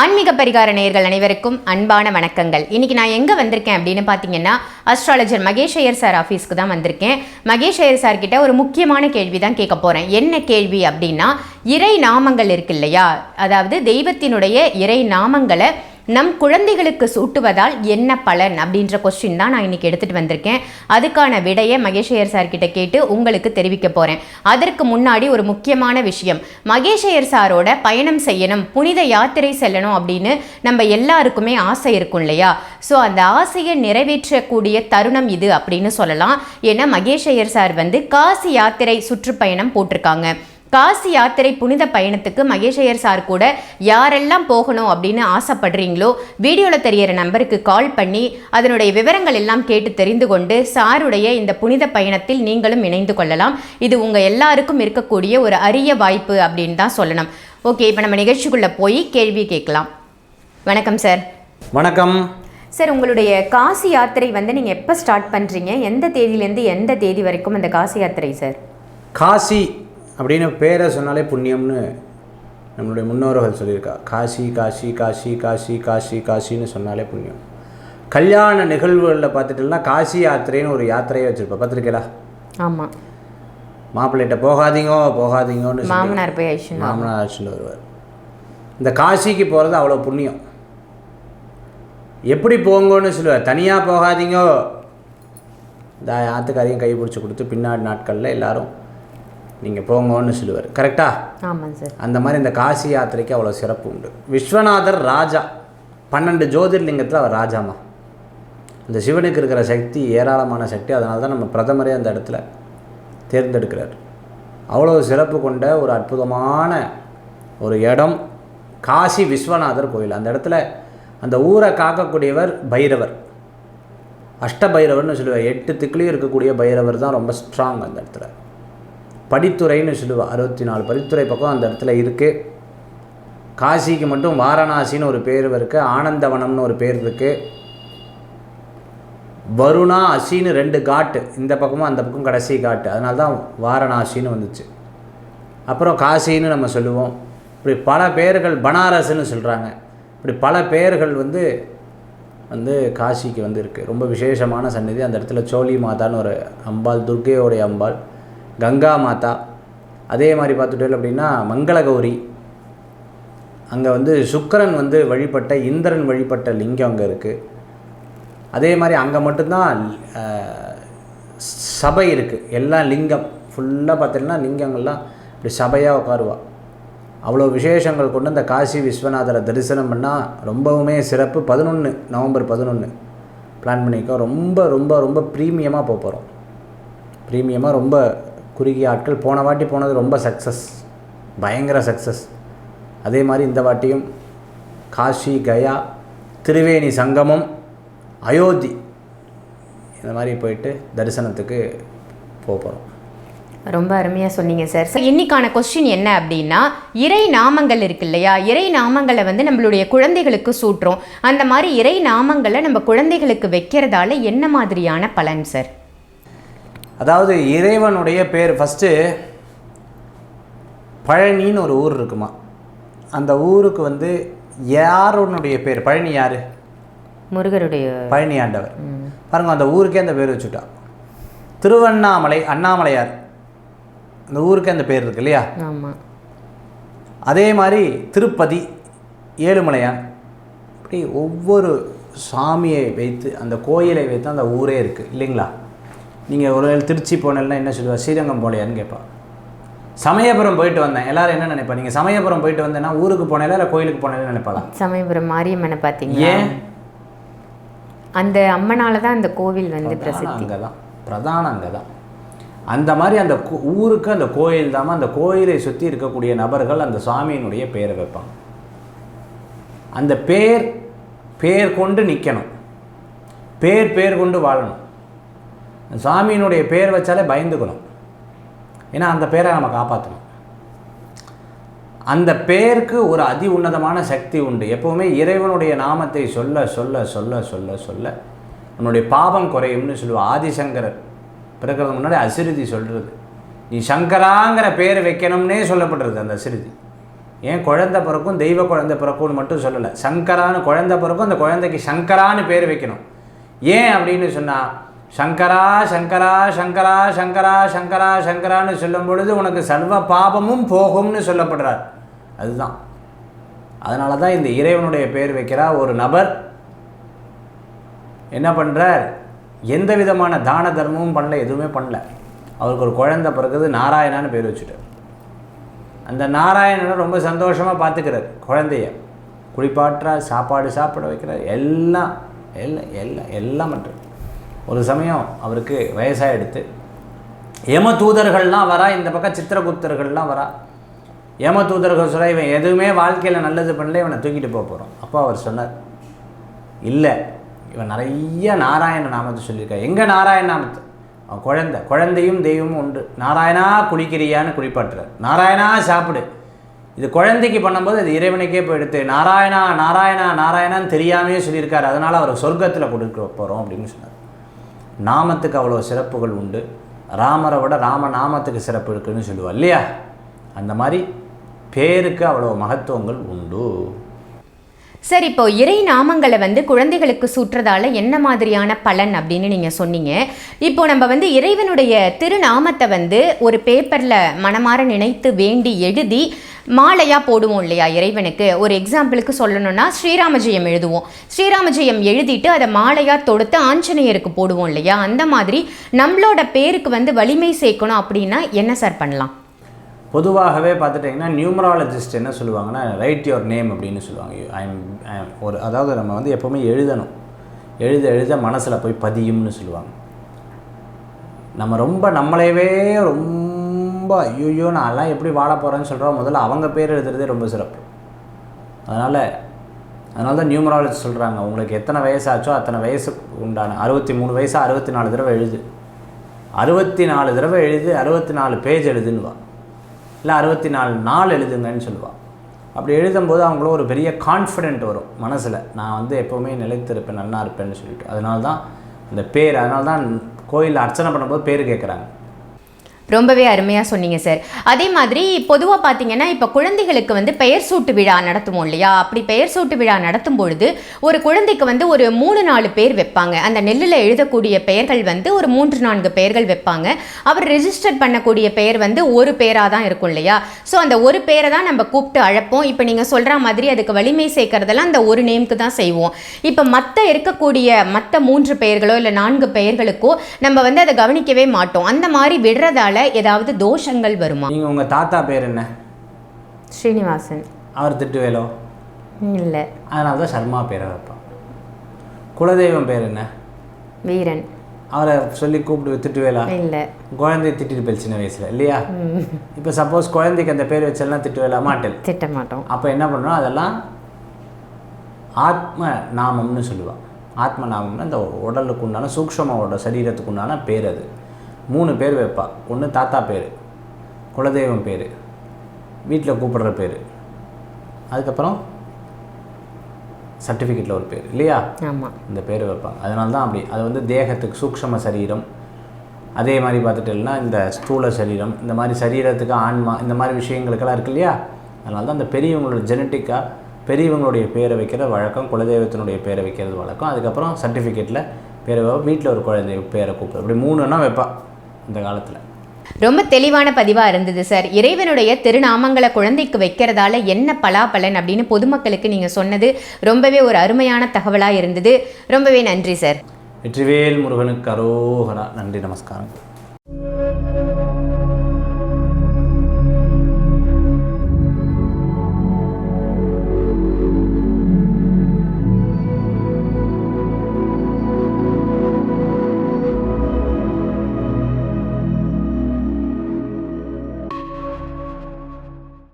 ஆன்மீக பரிகார நேயர்கள் அனைவருக்கும் அன்பான வணக்கங்கள். இன்னைக்கு நான் எங்கே வந்திருக்கேன் அப்படின்னு பார்த்தீங்கன்னா அஸ்ட்ராலஜர் மகேஷ் ஐயர் சார் ஆஃபீஸ்க்கு தான் வந்திருக்கேன். மகேஷ் ஐயர் சார் கிட்ட ஒரு முக்கியமான கேள்வி தான் கேட்க போகிறேன் என்ன கேள்வி அப்படின்னா இறை நாமங்கள் இருக்கு இல்லையா? அதாவது தெய்வத்தினுடைய இறை நாமங்களை நம் குழந்தைகளுக்கு சூட்டுவதால் என்ன பலன் அப்படின்ற கொஸ்டின் தான் நான் இன்னைக்கு எடுத்துகிட்டு வந்திருக்கேன். அதுக்கான விடையை மகேஷ் சார்கிட்ட சார் கேட்டு உங்களுக்கு தெரிவிக்க போகிறேன் அதற்கு முன்னாடி ஒரு முக்கியமான விஷயம். மகேஷ் சாரோட பயணம் செய்யணும் புனித யாத்திரை செல்லணும் அப்படின்னு நம்ம எல்லாருக்குமே ஆசை இருக்கும் இல்லையா? ஸோ அந்த ஆசையை நிறைவேற்றக்கூடிய தருணம் இது அப்படின்னு சொல்லலாம். ஏன்னா மகேஷ் சார் வந்து காசி யாத்திரை சுற்றுப்பயணம் போட்டிருக்காங்க. காசி யாத்திரை புனித பயணத்துக்கு மகேஷ் ஐயர் சார் கூட யாரெல்லாம் போகணும் அப்படின்னு ஆசைப்படுறீங்களோ வீடியோவில் தெரியற நம்பருக்கு கால் பண்ணி அதனுடைய விவரங்கள் எல்லாம் கேட்டு தெரிந்து கொண்டு சாருடைய இந்த புனித பயணத்தில் நீங்களும் இணைந்து கொள்ளலாம். இது உங்கள் எல்லாருக்கும் இருக்கக்கூடிய ஒரு அரிய வாய்ப்பு அப்படின்னு தான் சொல்லணும். ஓகே இப்போ நம்ம நிகழ்ச்சிக்குள்ளே போய் கேள்வி கேட்கலாம். வணக்கம் சார் வணக்கம். சார் உங்களுடைய காசி யாத்திரை வந்து நீங்கள் எப்போ ஸ்டார்ட் பண்ணுறீங்க எந்த தேதியிலேருந்து எந்த தேதி வரைக்கும் அந்த காசி யாத்திரை சார் காசி அப்படின்னு பேரை சொன்னாலே புண்ணியம்னு நம்மளுடைய முன்னோர்கள் சொல்லியிருக்கா. காசி காசி காசி காசி காசி காசின்னு சொன்னாலே புண்ணியம். கல்யாண நிகழ்வுகளில் பார்த்துட்டோம்னா காசி யாத்திரைன்னு ஒரு யாத்திரையை வச்சுருப்பா. பார்த்துருக்கீங்களா? ஆமாம் மாப்பிள்ளைகிட்ட போகாதீங்கோ போகாதீங்கோன்னு மாமனார் போய் அழிச்சுன்னு மாமனார் அழைச்சிட்டு வருவார். இந்த காசிக்கு போகிறது அவ்வளோ புண்ணியம். எப்படி போங்கன்னு சொல்லுவார். தனியாக போகாதீங்கோ. இந்த ஆத்துக்காரையும் கை பிடிச்சி கொடுத்து பின்னாடி நாட்களில் எல்லாரும் நீங்கள் போங்கன்னு சொல்லுவார். கரெக்டா ஆமாம் சார். அந்த மாதிரி இந்த காசி யாத்திரைக்கு அவ்வளோ சிறப்பு உண்டு. விஸ்வநாதர் ராஜா பன்னெண்டு ஜோதிர்லிங்கத்தில் அவர் ராஜாமா இந்த சிவனுக்கு இருக்கிற சக்தி ஏராளமான சக்தி அதனால தான் நம்ம பிரதமரே அந்த இடத்துல தேர்ந்தெடுக்கிறார். அவ்வளோ சிறப்பு கொண்ட ஒரு அற்புதமான ஒரு இடம் காசி விஸ்வநாதர் கோயில். அந்த இடத்துல அந்த ஊரை காக்கக்கூடியவர் பைரவர். அஷ்ட பைரவர்னு சொல்லுவார். எட்டு திக்குலேயும் இருக்கக்கூடிய பைரவர் தான் ரொம்ப ஸ்ட்ராங் அந்த இடத்துல. படித்துறைன்னு சொல்லுவாள் அறுபத்தி நாலு படித்துறை பக்கம் அந்த இடத்துல இருக்குது காசிக்கு மட்டும் வாரணாசின்னு ஒரு பேர் இருக்குது ஆனந்தவனம்னு ஒரு பேர் இருக்குது வருணா அசின்னு ரெண்டு காட்டு. இந்த பக்கமும் அந்த பக்கம் கடைசி காட்டு. அதனால தான் வாரணாசின்னு வந்துச்சு. அப்புறம் காசின்னு நம்ம சொல்லுவோம். இப்படி பல பேர்கள் பனாரஸ்ன்னு சொல்கிறாங்க இப்படி பல பேர்கள் வந்து வந்து காசிக்கு வந்து இருக்குது ரொம்ப விசேஷமான சந்நிதி. அந்த இடத்துல சோழி மாதான்னு ஒரு அம்பாள் துர்கையோடைய அம்பாள். கங்கா மாதா. அதே மாதிரி பார்த்துட்டோம் அப்படின்னா மங்களகௌரி. அங்கே வந்து சுக்கரன் வந்து வழிபட்ட இந்திரன் வழிபட்ட லிங்கம் அங்கே இருக்குது அதே மாதிரி அங்கே மட்டும்தான் சபை இருக்குது எல்லாம் லிங்கம். ஃபுல்லாக பார்த்தீங்கன்னா லிங்கங்கள்லாம் இப்படி சபையாக உட்காருவா. அவ்வளோ விசேஷங்கள் கொண்டு இந்த காசி விஸ்வநாதரை தரிசனம் பண்ணால் ரொம்பவுமே சிறப்பு. பதினொன்று நவம்பர் பதினொன்று பிளான் பண்ணியிருக்கோம். ரொம்ப ரொம்ப ரொம்ப ப்ரீமியமாக போக போகிறோம் ப்ரீமியமாக ரொம்ப குறுகிய ஆட்கள் போன வாட்டி போனது ரொம்ப சக்ஸஸ் பயங்கர சக்ஸஸ் அதே மாதிரி இந்த வாட்டியும் காஷி கயா திருவேணி சங்கமம் அயோத்தி. இந்த மாதிரி போயிட்டு தரிசனத்துக்கு போகிறோம் ரொம்ப அருமையாக சொன்னீங்க சார் சார் இன்னைக்கான கொஸ்டின் என்ன அப்படின்னா இறை நாமங்கள் இருக்கு இல்லையா? இறை நாமங்களை வந்து நம்மளுடைய குழந்தைகளுக்கு சூட்டுறோம். அந்த மாதிரி இறை நாமங்களை நம்ம குழந்தைகளுக்கு வைக்கிறதால என்ன மாதிரியான பலன் சார் அதாவது இறைவனுடைய பேர் ஃபஸ்ட்டு பழனின்னு ஒரு ஊர் இருக்குமா? அந்த ஊருக்கு வந்து யாருனுடைய பேர்? பழனி யார்? முருகருடைய பழனி ஆண்டவர். பாருங்க அந்த ஊருக்கே அந்த பேர் வச்சுட்டா. திருவண்ணாமலை அண்ணாமலையார் அந்த ஊருக்கே அந்த பேர் இருக்கு இல்லையா? ஆமாம் அதே மாதிரி திருப்பதி ஏழுமலையான் இப்படி ஒவ்வொரு சாமியை வைத்து அந்த கோயிலை வைத்து அந்த ஊரே இருக்குது இல்லைங்களா? நீங்கள் ஒரு திருச்சி போனேன்னா என்ன சொல்லுவா? ஸ்ரீரங்கம் போலையான்னு கேட்பா. சமயபுரம் போயிட்டு வந்தேன். எல்லாரும் என்ன நினைப்பா? நீங்கள் சமயபுரம் போயிட்டு வந்தேன்னா ஊருக்கு போனேல இல்லை கோயிலுக்கு போனேன்னு நினைப்பாளா சமயபுரம் மாரியம்மனை பார்த்தீங்களா ஏன்? அந்த அம்மனால தான் அந்த கோவில் வந்து பிரசித்தி. அங்கே தான். பிரதானம் அங்கே தான். அந்த மாதிரி அந்த ஊருக்கு அந்த கோயில் தாம அந்த கோயிலை சுற்றி இருக்கக்கூடிய நபர்கள் அந்த சுவாமியினுடைய பேரை வைப்பாங்க. அந்த பேர் பேர் கொண்டு நிற்கணும் பேர் பேர் கொண்டு வாழணும். சாமியினுடைய பேர் வச்சாலே பயந்துக்கணும். ஏன்னா அந்த பேரை நம்ம காப்பாற்றணும் அந்த பேருக்கு ஒரு அதி உன்னதமான சக்தி உண்டு. எப்போவுமே இறைவனுடைய நாமத்தை சொல்ல சொல்ல சொல்ல சொல்ல சொல்ல நம்மளுடைய பாவம் குறையும்னு சொல்லுவோம் ஆதிசங்கரர். பிறக்கிறது முன்னாடி அசிருதி சொல்கிறது நீ சங்கராங்கிற பேர் வைக்கணும்னே சொல்லப்படுறது அந்த அசிறுதி ஏன் குழந்த பிறக்கும் தெய்வ குழந்தை பிறக்கும்னு மட்டும் சொல்லலை. சங்கரான்னு குழந்த பிறக்கும் அந்த குழந்தைக்கு சங்கரான்னு பேர் வைக்கணும். ஏன் அப்படின்னு சொன்னால் சங்கரா சங்கரா சங்கரா சங்கரா சங்கரா சங்கரான்னு சொல்லும் பொழுது உனக்கு சர்வ பாபமும் போகும்னு சொல்லப்படுறார். அதுதான். அதனால தான் இந்த இறைவனுடைய பெயர் வைக்கிறார் ஒரு நபர். என்ன பண்ணுறார் எந்த விதமான தான தர்மமும் பண்ணல எதுவுமே பண்ணல. அவருக்கு ஒரு குழந்தை பிறகுது நாராயணான்னு பேர் வச்சுட்டார். அந்த நாராயணனை ரொம்ப சந்தோஷமாக பார்த்துக்கிறார் குழந்தைய. குளிப்பாட்டுறார் சாப்பாடு சாப்பிட வைக்கிறார் எல்லாம் எல்லாம் எல்லாம் எல்லாம் பண்ணுறார் ஒரு சமயம் அவருக்கு வயசாகிடுத்து யம தூதர்கள்லாம் வரா இந்த பக்கம் சித்திரகுப்தர்கள்லாம் வரா. யம தூதர்கள் சொல்ல இவன் எதுவுமே வாழ்க்கையில் நல்லது பண்ணல இவனை தூக்கிட்டு போக போகிறோம் அப்போ அவர் சொன்னார் இல்லை இவன் நிறைய நாராயண நாமத்தை சொல்லியிருக்கா எங்கே நாராயண நாமத்தை? அவன் குழந்தை. குழந்தையும் தெய்வமும் உண்டு. நாராயணா குளிக்கிறியான்னு குளிப்பாட்டுறார். நாராயணா சாப்பிடு. இது குழந்தைக்கு பண்ணும்போது அது இறைவனுக்கே போயிடுத்து நாராயணா நாராயணா நாராயணான்னு தெரியாமையே சொல்லியிருக்காரு. அதனால் அவர் சொர்க்கத்தில் கொடுக்க போகிறோம் அப்படின்னு சொன்னார். நாமத்துக்கு அவ்வளோ சிறப்புகள் உண்டு. ராமரை விட ராம நாமத்துக்கு சிறப்பு இருக்குன்னு சொல்லுவாள் இல்லையா? அந்த மாதிரி பேருக்கு அவ்வளோ மகத்துவங்கள் உண்டு. சார் இப்போ இறை நாமங்களை வந்து குழந்தைகளுக்கு சூட்டுறதால என்ன மாதிரியான பலன் அப்படின்னு நீங்கள் சொன்னீங்க. இப்போ நம்ம வந்து இறைவனுடைய திருநாமத்தை வந்து ஒரு பேப்பரில் மனமாற நினைத்து வேண்டி எழுதி மாலையாக போடுவோம் இல்லையா இறைவனுக்கு? ஒரு எக்ஸாம்பிளுக்கு சொல்லணும்னா ஸ்ரீராமஜெயம் எழுதுவோம். ஸ்ரீராமஜெயம் எழுதிட்டு அதை மாலையாக தொடுத்து ஆஞ்சநேயருக்கு போடுவோம் இல்லையா? அந்த மாதிரி நம்மளோட பேருக்கு வந்து வலிமை சேர்க்கணும் அப்படின்னா என்ன சார் பண்ணலாம்? பொதுவாகவே பார்த்துட்டிங்கன்னா நியூமராலஜிஸ்ட் என்ன சொல்லுவாங்கன்னா ரைட் யுவர் நேம் அப்படின்னு சொல்லுவாங்க. ஐம் ஒரு அதாவது நம்ம வந்து எப்போவுமே எழுதணும். எழுத எழுத மனசில் போய் பதியும்னு சொல்லுவாங்க. நம்ம ரொம்ப நம்மளையவே ரொம்ப ஐயோ நான்லாம் எப்படி வாழ போகிறேன்னு சொல்கிறோம் முதல்ல அவங்க பேர் எழுதுறதே ரொம்ப சிறப்பு. அதனால் அதனால தான் நியூமராலஜி சொல்கிறாங்க உங்களுக்கு எத்தனை வயசாச்சோ அத்தனை வயசு உண்டான அறுபத்தி மூணு வயசு அறுபத்தி நாலு தடவை எழுது. அறுபத்தி நாலு தடவை எழுது அறுபத்தி நாலு பேஜ் எழுதுன்னுவா. இல்லை அறுபத்தி நாலு நாள் எழுதுங்கன்னு சொல்லுவாள் அப்படி எழுதும்போது அவங்களும் ஒரு பெரிய கான்ஃபிடென்ட் வரும் மனசில். நான் வந்து எப்போவுமே நிலைத்திருப்பேன் நல்லா இருப்பேன்னு சொல்லிட்டு. அதனால தான் இந்த பேர் அதனால தான் கோயிலில் அர்ச்சனை பண்ணும்போது பேர் கேட்குறாங்க ரொம்பவே அருமையாக சொன்னீங்க சார் அதே மாதிரி பொதுவாக பார்த்தீங்கன்னா இப்போ குழந்தைகளுக்கு வந்து பெயர் சூட்டு விழா நடத்துவோம் இல்லையா? அப்படி பெயர் சூட்டு விழா நடத்தும் பொழுது ஒரு குழந்தைக்கு வந்து ஒரு மூணு நாலு பேர் வைப்பாங்க. அந்த நெல்லில் எழுதக்கூடிய பெயர்கள் வந்து ஒரு மூன்று நான்கு பெயர்கள் வைப்பாங்க. அவர் ரெஜிஸ்டர் பண்ணக்கூடிய பெயர் வந்து ஒரு பேராக தான் இருக்கும் இல்லையா? ஸோ அந்த ஒரு பேரை தான் நம்ம கூப்பிட்டு அழைப்போம். இப்போ நீங்கள் சொல்கிற மாதிரி அதுக்கு வலிமை சேர்க்கறதெல்லாம் அந்த ஒரு நேமுக்கு தான் செய்வோம். இப்போ மற்ற இருக்கக்கூடிய மற்ற மூன்று பெயர்களோ இல்லை நான்கு பெயர்களுக்கோ நம்ம வந்து அதை கவனிக்கவே மாட்டோம். அந்த மாதிரி விடுறதால ஏதாவது தோஷங்கள் வருமா? நீங்கள் உங்கள் தாத்தா பேர் என்ன? ஸ்ரீனிவாசன். அவர் திட்டுவேலோ இல்லை. அதனால தான் சர்மா பேரை வைப்பான். குலதெய்வம் பேர் என்ன? வீரன். அவரை சொல்லி கூப்பிட்டு திட்டுவேலா இல்லை. குழந்தைய திட்டிட்டு போய் சின்ன வயசில் இல்லையா? இப்போ சப்போஸ் குழந்தைக்கு அந்த பேர் வச்செல்லாம் திட்டுவேலா மாட்டேன் திட்ட மாட்டோம். அப்போ என்ன பண்ணுறோம் அதெல்லாம் ஆத்ம நாமம்னு சொல்லுவாள் ஆத்ம நாமம்னா இந்த உடலுக்கு உண்டான சூக்ஷ்மோட சரீரத்துக்கு உண்டான பேர் அது. மூணு பேர் வைப்பா. ஒன்று தாத்தா பேர் குலதெய்வம் பேர் வீட்டில் கூப்பிடுற பேர். அதுக்கப்புறம் சர்டிஃபிகேட்டில் ஒரு பேர் இல்லையா? ஆமாம் இந்த பேர் வைப்பாங்க அதனால தான் அப்படி. அது வந்து தேகத்துக்கு சூக்ஷ்ம சரீரம். அதே மாதிரி பார்த்துட்டேன்னா இந்த ஸ்தூல சரீரம் இந்த மாதிரி சரீரத்துக்கு ஆன்மா இந்த மாதிரி விஷயங்களுக்கெல்லாம் இருக்கு இல்லையா? அதனால தான் அந்த பெரியவங்களோட ஜெனட்டிக்காக பெரியவங்களுடைய பேரை வைக்கிற வழக்கம் குலதெய்வத்தினுடைய பேரை வைக்கிறது வழக்கம். அதுக்கப்புறம் சர்டிஃபிகேட்டில் பேரை வைப்பா. வீட்டில் ஒரு குழந்தை பேரை கூப்பிடு இப்படி மூணுன்னா வைப்பா. இந்த காலத்தில். ரொம்ப தெளிவான பதிவாக இருந்தது சார். இறைவனுடைய திருநாமங்களை குழந்தைக்கு வைக்கிறதால என்ன பலாபலன் அப்படின்னு பொதுமக்களுக்கு நீங்கள் சொன்னது ரொம்பவே ஒரு அருமையான தகவலாக இருந்தது. ரொம்பவே நன்றி சார். வெற்றிவேல் முருகனுக்கு அரோகரா. நன்றி நமஸ்காரம்.